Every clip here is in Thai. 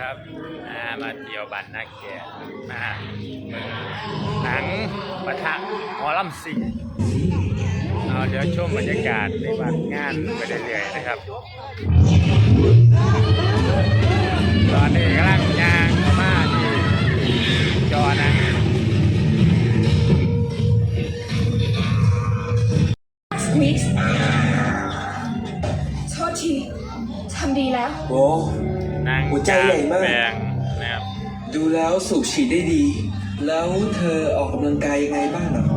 ครับอ่ามาเที่ยวบ้านนาแก่นะหนังปะทะหมอลำสิงเอาเดี๋ยวชมบรรยากาศในบ้านงานไปเรื่อยๆนะครับ ตอนนี้กำลังยาง ใจใหญ่มากแบงนะครับ ดูแล้วสูบฉีดได้ดี แล้วเธอออกกำลังกายยังไงบ้างเหรอ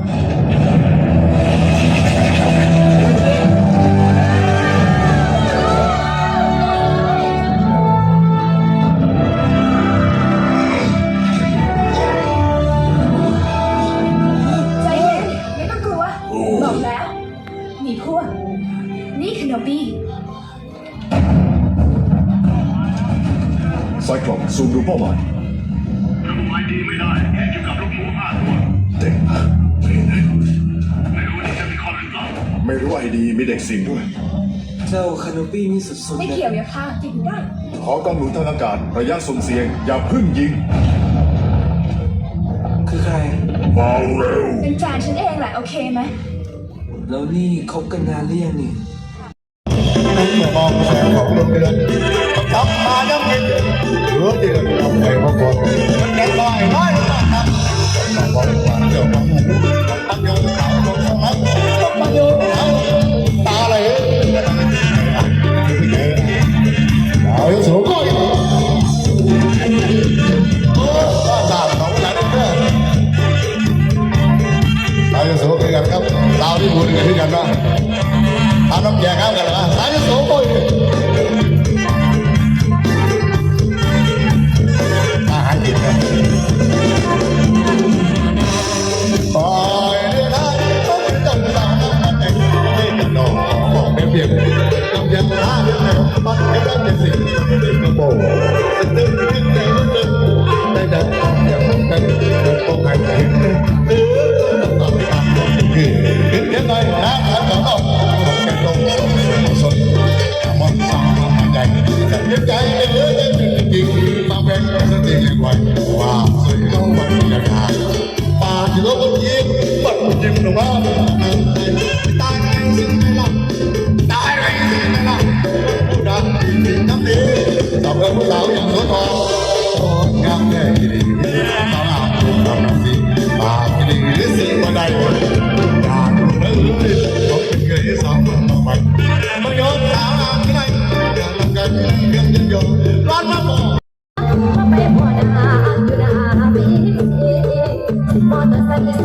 ไซคลอปซูมดูเป้าหมายทำไมดีไม่ได้แค่อยู่กับลูกหมูห้าตัวเด็กไม่รู้ว่านี่จะมีคนหรือเปล่าไม่รู้ไอดีมีเด็กสิงด้วย เจ้าคาโนปี้นี่สุดไม่ๆนะเกี่ยวอย่าพากินได้ ขอกำหนุนทางอากาศระยะสุ่มเสี่ยง อย่าเพึ่งยิงคือใครเบาเร็วเป็นแฟนฉันเองแหละโอเคไหมแล้วนี่คบกันนานหรือยังนี่นั้นเมื่อมองแสงของดวงเดือน กลับมายังเห็นเหลือเดือนเราไปพบกันมันแดงลอยลอยมาครับต้องบอกว่าเจ้าของมันตั้ง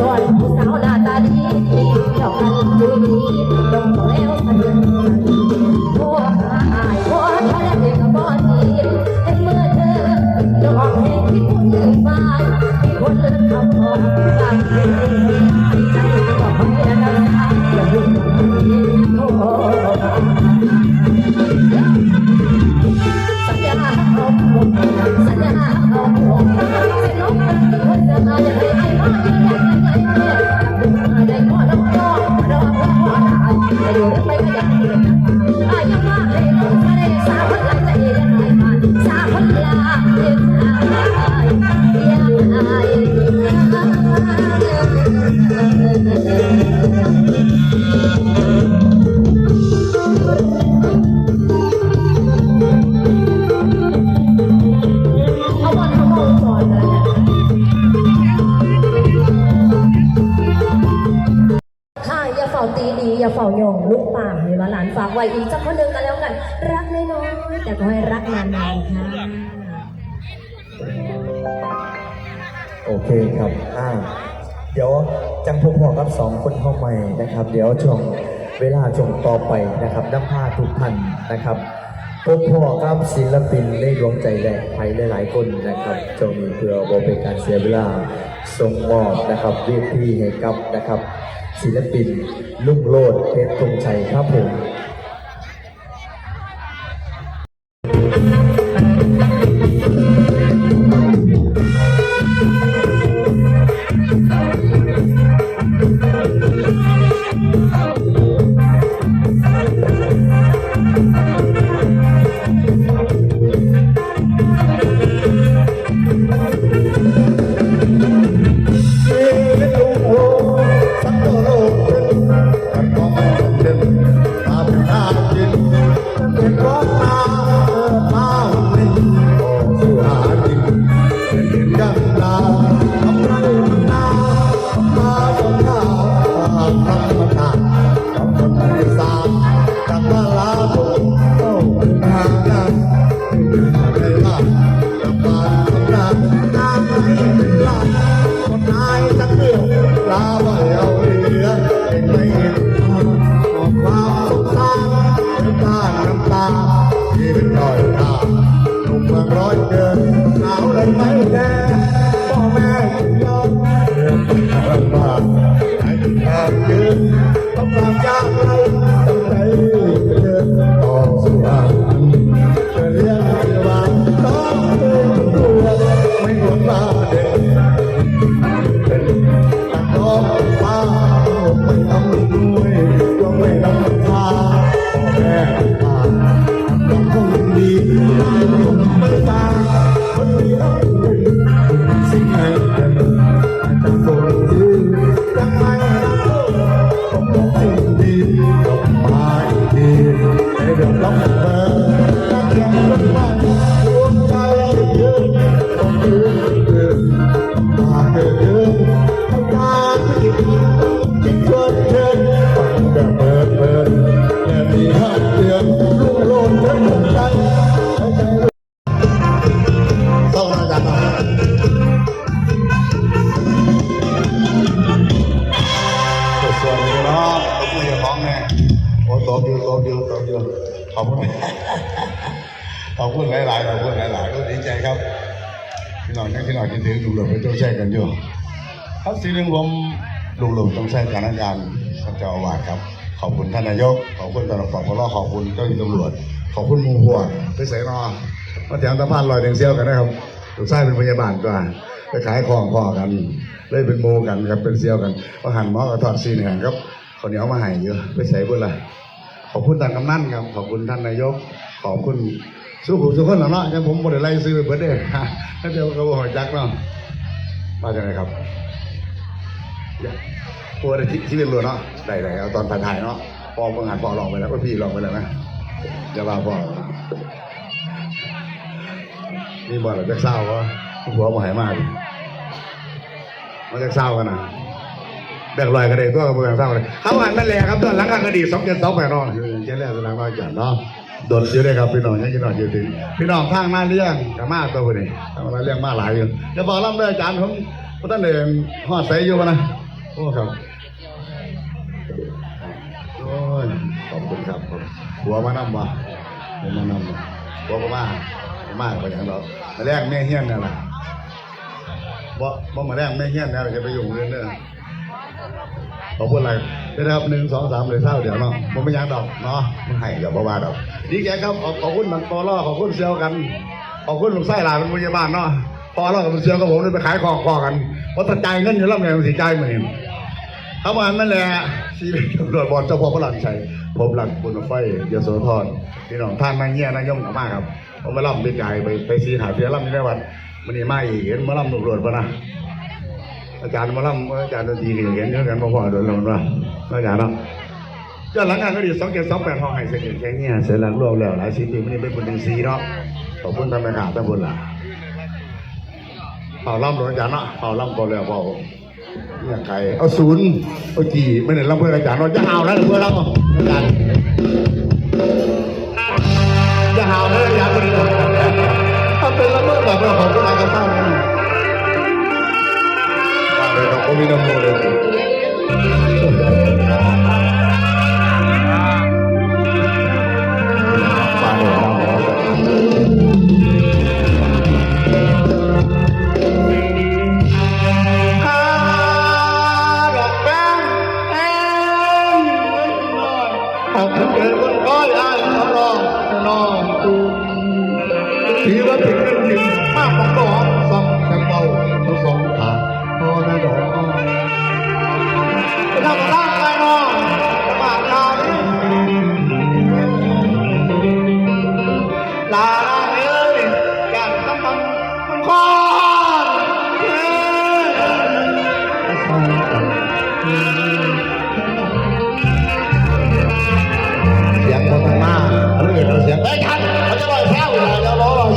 อร์ไซค์สวนผู้สาวหน้าตาดีเที่ยวกันดูดี ฝ้าตีดีอย่าเฝ้าโยงลูกป่าเลยว่าหลานฝากไว้อีกสักคนหนึ่งกันแล้วกัน รักน้อยๆแต่ก็ให้รักนานๆค่ะโอเคครับอ่าเดี๋ยวจังพบพอกับสองคนเข้าใหม่นะครับ เดี๋ยวช่วงเวลาช่วงต่อไปนะครับน้ำผ้าทุกท่านนะครับพบพอกับศิลปินในดวงใจแหลกไทยหลายๆคนนะครับช่วงนี้เพื่อบ่เป็นการเสียเวลาส่งมอบนะครับเรียกที่ให้กับนะครับ ศิลปินลุ่งโลดเพชรธงชัยครับผม ร้อย ส่วนนี้เนาะต้องคุยกับน้องแน่โอ้ตบดีตบดีตบดีขอบคุณขอบคุณหลายๆขอบคุณหลายๆก็ดีใจครับพี่น้องยังพี่น้องคิดถึงลูหลงไปต้องใช้กันอยู่ครับสิ่งหนึ่งผมลูหลงต้องใช้การงานท่านเจ้าอาวาสครับ ขอบคุณท่านนายก ขอบคุณตำรวจปปรขอบคุณเจ้าหน้าที่ตำรวจ ขอบคุณมูหัวไปใส่นอมาแถมตะพานลอยแดงเซียวกันนะครับ ลูกชายเป็นพยาบาลตัวไปขายของพ่อกัน เลยเป็นโมกันครับเป็นเซียวกันพอหันหมอก็ทอดซีนแห่งครับเขาเหนียวมาให้เยอะไปใส่บุญละขอบคุณท่านกำนันครับ ขอบคุณท่านนายก ขอบคุณสุขุมสุขคนเหล่านั้นยังผมบ่ได้ไลซื้อไปเบิดเด้ถ้าเดี๋ยวก็บ่หอยจักเนาะมาจากไหนครับปวดที่ที่เป็นรัวเนาะได้ได้เอาตอนถ่ายๆเนาะพอเพิ่งหันพอลองไปแล้วก็พี่ลองไปแล้วนะจะว่าพอ นี่บ่เราจะเศร้าวะหัวบ่หายมากมันจะเศร้ากันนะแบกลอยกระเด็นตัวกระเบื้องเศร้าเลยเขาอ่านนั่นแหละครับตอนหลังกันกระดีสองเจ็ดสองแปดนอนเจ๊แรกสลังน้อยจัดเนาะโดนเยอะเลยครับพี่น้องยังกินหน่อยเยอะถึงพี่น้องทางมาเลี้ยงกับมาตัวคนนี้ทางมาเลี้ยงมาหลายอยู่จะบอกล่ำเลยอาจารย์ผมพระท่านเดินหอดใสอยู่วะนะโอ้ครับโอ้ยขอบคุณครับผมหัวมานำวะหัวมานำวะหัวมา มากไปอย่างเรามาแรกแม่เฮี้ยนเนี่ยแหละบ่บ่มาแรกแม่เฮี้ยนนี่ยเราจะไปอยู่เรื่องเด้อขอบคุณอะไรได้นะครับหนึ่งสองสามเลยเศร้าเดี๋ยวเนาะมันไม่ยังดอกเนาะมันให้อย่าบ้าดอกดีใจครับขอบขอบคุณมันปอล่อขอบคุณเซียวกันขอบคุณลุงไส้หลานเป็นพยาบาลเนาะปอล่อกับเซียวกับผมได้ไปขายของคอกันเพราะถ้าจ่ายเงินอยู่แล้วไงมันสิจ่ายเหมือนกันเขามานั่นแหละชีวิตตำรวจบอลเจ้าพ่อพระหลันชัยผมหลักบุญไฟเยโสธรพี่น้องท่านนายเงี้ยนายยมกับมากครับ ผมมาล่ำไปจ่ายไปไปซีหาเสียล่ำที่ได้วันมันนี่มาอีกเห็นมาล่ำตำรวจปะนะอาจารย์มาล่ำอาจารย์ดนตรีก็เห็นเยอะกันพอๆโดนลงว่าอาจารย์เนาะย้อนหลังงานก็ดีสองเจ็ดสองแปดห้องให้เสร็จแค่เนี้ยเสร็จแล้วรวมแล้วหลายชิ้นปีมันนี่เป็นบุญหนึ่งซีเนาะขอบคุณท่านแม่ขาท่านบุญล่ะเป่าล่ำหลวงอาจารย์เนาะเป่าล่ำก่อนแล้วเป่าเนี่ยใครเอาศูนย์เอาจีไม่ได้ล่ำเพื่ออาจารย์เนาจะหาแล้วเพื่อเราอาจารย์ แล้วอาจารย์ไม่ได้ถ้าเป็นละเมิดแบบเราของคุณนาก็เศร้าแน่เลยเราก็มีน้ำมูเลย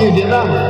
เสีย